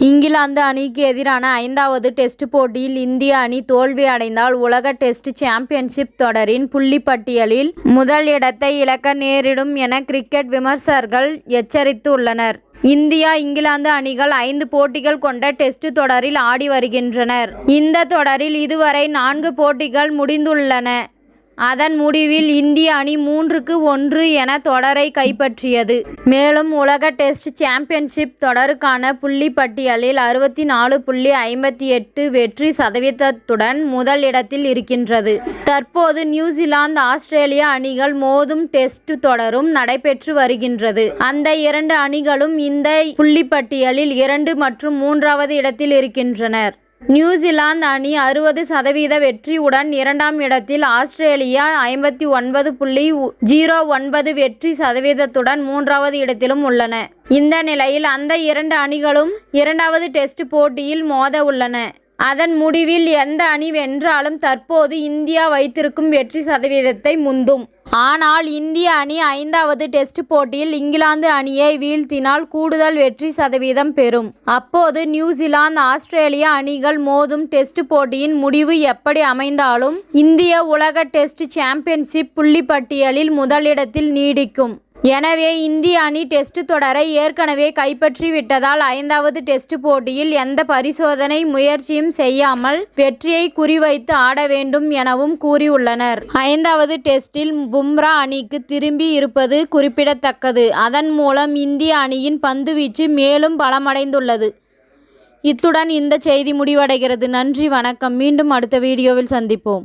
இங்கிலாந்து அணிக்கு எதிரான ஐந்தாவது டெஸ்ட் போட்டியில் இந்திய அணி தோல்வி அடைந்தால் உலக டெஸ்ட் சாம்பியன்ஷிப் தொடரின் புள்ளிப்பட்டியலில் முதல் இடத்தை இழக்க நேரிடும் என கிரிக்கெட் விமர்சகர்கள் எச்சரித்துள்ளனர். இந்தியா இங்கிலாந்து அணிகள் ஐந்து போட்டிகள் கொண்ட டெஸ்ட் தொடரில் ஆடி வருகின்றனர். இந்த தொடரில் இதுவரை நான்கு போட்டிகள் முடிந்துள்ளன. அதன் முடிவில் இந்திய அணி மூன்றுக்கு ஒன்று என தொடரை கைப்பற்றியது. மேலும் உலக டெஸ்ட் சாம்பியன்ஷிப் தொடருக்கான புள்ளிப்பட்டியலில் அறுபத்தி நாலு புள்ளி ஐம்பத்தி எட்டு வெற்றி சதவீதத்துடன் முதல் இடத்தில் இருக்கின்றது. தற்போது நியூசிலாந்து ஆஸ்திரேலியா அணிகள் மோதும் டெஸ்ட் தொடரும் நடைபெற்று வருகின்றது. அந்த இரண்டு அணிகளும் இந்த புள்ளிப்பட்டியலில் இரண்டு மற்றும் மூன்றாவது இடத்தில் இருக்கின்றனர். நியூசிலாந்து அணி அறுபது சதவீத வெற்றியுடன் இரண்டாம் இடத்தில் ஆஸ்திரேலியா ஐம்பத்தி ஒன்பது புள்ளி ஜீரோ ஒன்பது வெற்றி சதவீதத்துடன் மூன்றாவது இடத்திலும் உள்ளன. இந்த நிலையில் அந்த இரண்டு அணிகளும் இரண்டாவது டெஸ்ட் போட்டியில் மோத உள்ளன. அதன் முடிவில் எந்த அணி வென்றாலும் தற்போது இந்தியா வைத்திருக்கும் வெற்றி சதவீதத்தை முந்தும். ஆனால் இந்திய அணி ஐந்தாவது டெஸ்ட் போட்டியில் இங்கிலாந்து அணியை வீழ்த்தினால் கூடுதல் வெற்றி சதவீதம் பெறும். அப்போது நியூசிலாந்து ஆஸ்திரேலியா அணிகள் மோதும் டெஸ்ட் போட்டியின் முடிவு எப்படி அமைந்தாலும் இந்திய உலக டெஸ்ட் சாம்பியன்ஷிப் புள்ளிப்பட்டியலில் முதலிடத்தில் நீடிக்கும். எனவே இந்திய அணி டெஸ்ட் தொடரை ஏற்கனவே கைப்பற்றிவிட்டதால் ஐந்தாவது டெஸ்ட் போட்டியில் எந்த பரிசோதனை முயற்சியும் செய்யாமல் வெற்றியை குறிவைத்து ஆட வேண்டும் எனவும் கூறியுள்ளனர். ஐந்தாவது டெஸ்டில் பும்ரா அணிக்கு திரும்பி இருப்பது குறிப்பிடத்தக்கது. அதன் மூலம் இந்திய அணியின் பந்துவீச்சு மேலும் பலமடைந்துள்ளது. இத்துடன் இந்த செய்தி முடிவடைகிறது. நன்றி வணக்கம் மீண்டும் அடுத்த வீடியோவில் சந்திப்போம்.